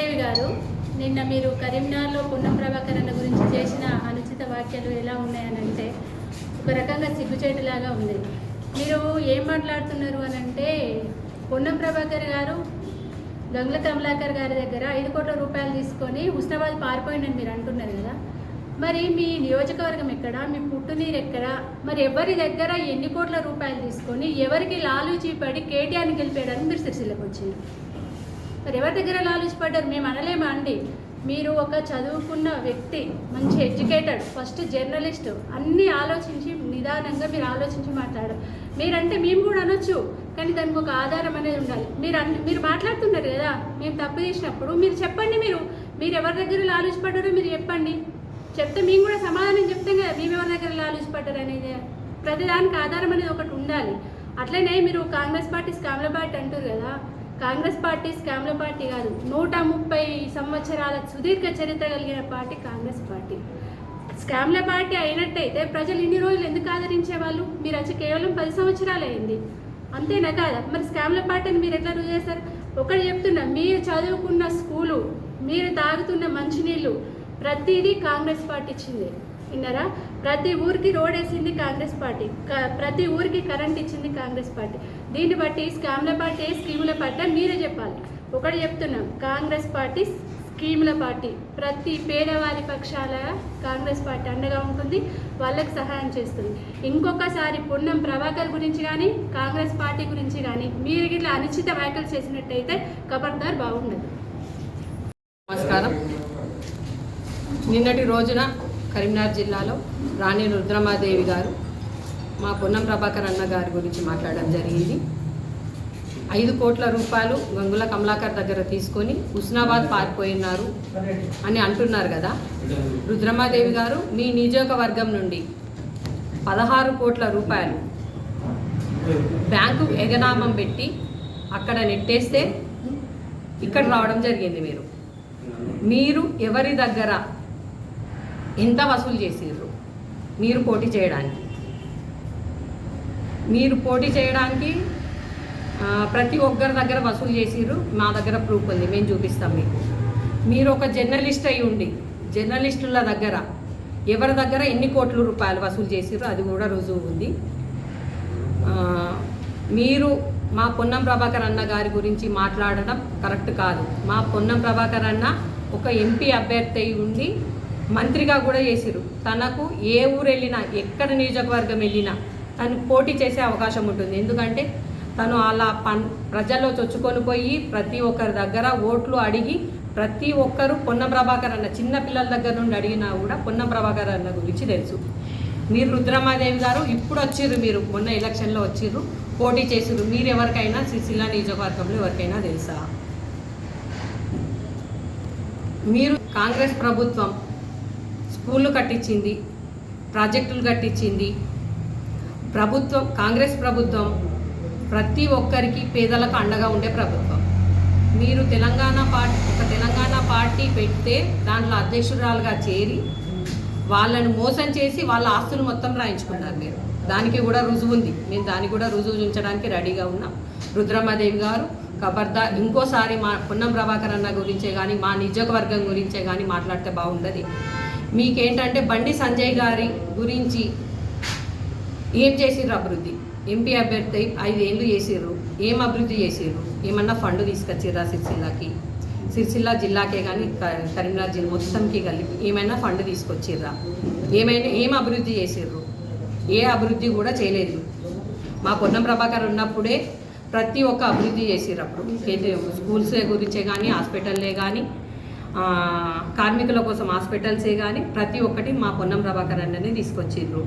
శ్రీదేవి గారు నిన్న మీరు కరీంనగర్లో పొన్నం ప్రభాకర్ అన్న గురించి చేసిన అనుచిత వ్యాఖ్యలు ఎలా ఉన్నాయనంటే ఒక రకంగా సిగ్గుచేటులాగా ఉంది. మీరు ఏం మాట్లాడుతున్నారు అని అంటే పొన్నం ప్రభాకర్ గారు గంగుల కమలాకర్ గారి దగ్గర ఐదు కోట్ల రూపాయలు తీసుకొని ఉస్నాబాద్ పారిపోయిందని మీరు అంటున్నారు కదా. మరి మీ నియోజకవర్గం ఎక్కడ? మీ పుట్టునీరు ఎక్కడ? మరి ఎవరి దగ్గర ఎన్ని కోట్ల రూపాయలు తీసుకొని ఎవరికి లాలూచి పడి కేటీఆర్ని గెలిపాడని మీరు సిరిసిల్లకు వచ్చారు? ఎవరి దగ్గర లాలచిపడ్డారు మేము అనలేమా అండి. మీరు ఒక చదువుకున్న వ్యక్తి మంచి ఎడ్యుకేటెడ్ ఫస్ట్ జర్నలిస్ట్ అన్నీ ఆలోచించి నిదానంగా మీరు ఆలోచించి మాట్లాడారు. మీరంటే మేము కూడా అనొచ్చు కానీ దానికి ఒక ఆధారం అనేది ఉండాలి. మీరు అన్ మీరు మాట్లాడుతున్నారు కదా మేము తప్పు చేసినప్పుడు మీరు చెప్పండి మీరు. మీరు ఎవరి దగ్గర లాలూచి మీరు చెప్పండి. చెప్తే మేము కూడా సమాధానం చెప్తాం కదా మేము ఎవరి దగ్గర లాలూచి అనేది. ప్రతిదానికి ఆధారం అనేది ఒకటి ఉండాలి. అట్లనే మీరు కాంగ్రెస్ పార్టీ స్కామ్ల పార్టీ అంటారు కదా కాంగ్రెస్ పార్టీ స్కామ్ల పార్టీ కాదు. నూట ముప్పై సంవత్సరాల సుదీర్ఘ చరిత్ర కలిగిన పార్టీ కాంగ్రెస్ పార్టీ. స్కామ్ల పార్టీ అయినట్టయితే ప్రజలు ఇన్ని రోజులు ఎందుకు ఆదరించేవాళ్ళు? మీరు వచ్చి కేవలం పది సంవత్సరాలు అయింది. అంతేనా కాదా? మరి స్కామ్ల పార్టీని మీరు ఎట్లా రుజువు చేస్తారు? ఒకటి చెప్తున్నా మీరు చదువుకున్న స్కూలు మీరు తాగుతున్న మంచినీళ్ళు ప్రతిదీ కాంగ్రెస్ పార్టీ ఇచ్చింది. విన్నారా? ప్రతి ఊరికి రోడ్ వేసింది కాంగ్రెస్ పార్టీ. ప్రతి ఊరికి కరెంట్ ఇచ్చింది కాంగ్రెస్ పార్టీ. దీన్ని బట్టి స్కామ్ల పార్టీ స్కీముల పార్టీ మీరే చెప్పాలి. ఒకటి చెప్తున్నాం కాంగ్రెస్ పార్టీ స్కీముల పార్టీ. ప్రతి పేదవారి పక్షాల కాంగ్రెస్ పార్టీ అండగా ఉంటుంది వాళ్ళకి సహాయం చేస్తుంది. ఇంకొకసారి పొన్నం ప్రభాకర్ గురించి కానీ కాంగ్రెస్ పార్టీ గురించి కానీ మీరు ఇట్లా అనుచిత వ్యాఖ్యలు చేసినట్టయితే ఖబర్దార్ బాగుండదు. నమస్కారం. నిన్నటి రోజున కరీంనగర్ జిల్లాలో రాణి రుద్రమాదేవి గారు మా పొన్నం ప్రభాకర్ అన్న గారి గురించి మాట్లాడడం జరిగింది. ఐదు కోట్ల రూపాయలు గంగుల కమలాకర్ దగ్గర తీసుకొని హుస్నాబాద్ పారిపోయినారు అని అంటున్నారు కదా. రుద్రమాదేవి గారు మీ నియోజకవర్గం నుండి పదహారు కోట్ల రూపాయలు బ్యాంకు ఎగనామం పెట్టి అక్కడ నెట్టేస్తే ఇక్కడ రావడం జరిగింది మీరు. మీరు ఎవరి దగ్గర ఎంత వసూలు చేసిర్రు మీరు పోటీ చేయడానికి. మీరు పోటీ చేయడానికి ప్రతి ఒక్కరి దగ్గర వసూలు చేసిర్రు మా దగ్గర ప్రూఫ్ ఉంది మేము చూపిస్తాం మీకు. మీరు ఒక జర్నలిస్ట్ అయి ఉండి జర్నలిస్టుల దగ్గర ఎవరి దగ్గర ఎన్ని కోట్ల రూపాయలు వసూలు చేసిర్రు అది కూడా రుజువు ఉంది. మీరు మా పొన్నం ప్రభాకర్ అన్న గారి గురించి మాట్లాడడం కరెక్ట్ కాదు. మా పొన్నం ప్రభాకర్ అన్న ఒక ఎంపీ అభ్యర్థి ఉండి మంత్రిగా కూడా చేసిరు తనకు ఏ ఊరు వెళ్ళినా ఎక్కడ నియోజకవర్గం వెళ్ళినా తను పోటీ చేసే అవకాశం ఉంటుంది. ఎందుకంటే తను అలా పన్ ప్రజల్లో చొచ్చుకొని పోయి ప్రతి ఒక్కరి దగ్గర ఓట్లు అడిగి ప్రతి ఒక్కరు పొన్నం ప్రభాకర్ అన్న చిన్న పిల్లల దగ్గర నుండి అడిగినా కూడా పొన్నం ప్రభాకర్ అన్న గురించి తెలుసు. మీరు రుద్రమాదేవి గారు ఇప్పుడు వచ్చిర్రు మీరు మొన్న ఎలక్షన్లో వచ్చిర్రు పోటీ చేసిర్రు. మీరు ఎవరికైనా సిరిసిల్ల నియోజకవర్గంలో ఎవరికైనా తెలుసా? మీరు కాంగ్రెస్ ప్రభుత్వం స్కూళ్ళు కట్టించింది ప్రాజెక్టులు కట్టించింది. ప్రభుత్వం కాంగ్రెస్ ప్రభుత్వం ప్రతి ఒక్కరికి పేదలకు అండగా ఉండే ప్రభుత్వం. మీరు తెలంగాణ పార్టీ ఒక తెలంగాణ పార్టీ పెడితే దాంట్లో అధ్యక్షురాలుగా చేరి వాళ్ళను మోసం చేసి వాళ్ళ ఆస్తులు మొత్తం రాయించుకున్నారు మీరు. దానికి కూడా రుజువు ఉంది. మేము దానికి కూడా రుజువు ఉంచడానికి రెడీగా ఉన్నాం. రుద్రమాదేవి గారు కబర్దా ఇంకోసారి మా పొన్నం ప్రభాకర్ అన్న గురించే కానీ మా నియోజకవర్గం గురించే కానీ మాట్లాడితే బాగుండదు. మీకేంటంటే బండి సంజయ్ గారి గురించి ఏం చేసిర్రు అభివృద్ధి? ఎంపీ అభ్యర్థి ఐదేళ్ళు చేసిర్రు. ఏం అభివృద్ధి చేసిర్రు? ఏమన్నా ఫండ్ తీసుకొచ్చిర్రా సిరిసిల్లాకి? సిరిసిల్ల జిల్లాకే కానీ కరీంనగర్ జిల్లా మొత్తంకి కలిపి ఏమైనా ఫండ్ తీసుకొచ్చిర్రా? ఏమైనా ఏం అభివృద్ధి చేసిర్రు? ఏ అభివృద్ధి కూడా చేయలేదు. మా పొన్నం ప్రభాకర్ ఉన్నప్పుడే ప్రతి ఒక్క అభివృద్ధి చేసిర్రు అప్పుడు. స్కూల్స్ గురించే కానీ హాస్పిటల్లే కానీ కార్మికుల కోసం హాస్పిటల్సే కానీ ప్రతి ఒక్కటి మా పొన్నం ప్రభాకర్ అన్ననే తీసుకొచ్చిండ్రు.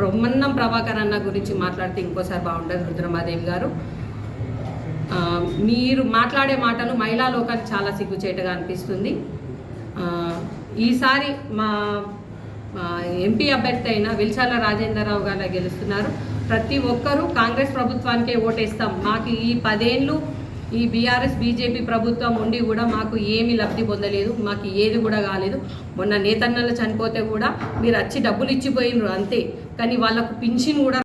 పొన్నం ప్రభాకర్ అన్న గురించి మాట్లాడితే ఇంకోసారి బాగుండదు రుద్రమాదేవి గారు. మీరు మాట్లాడే మాటలు మహిళా లోకానికి చాలా సిగ్గుచేటగా అనిపిస్తుంది. ఈసారి మా ఎంపీ అభ్యర్థి అయిన విల్చాల రాజేంద్రరావు గారు గెలుస్తున్నారు. ప్రతి ఒక్కరూ కాంగ్రెస్ ప్రభుత్వానికే ఓటేస్తాం. మాకు ఈ పదేళ్ళు ఈ బీఆర్ఎస్ బీజేపీ ప్రభుత్వం ఉండి కూడా మాకు ఏమీ లబ్ధి పొందలేదు మాకు ఏది కూడా కాలేదు. మొన్న నేతన్నలు చనిపోతే కూడా మీరు వచ్చి డబ్బులు ఇచ్చిపోయినారు అంతే. కానీ వాళ్ళకు పింఛన్ కూడా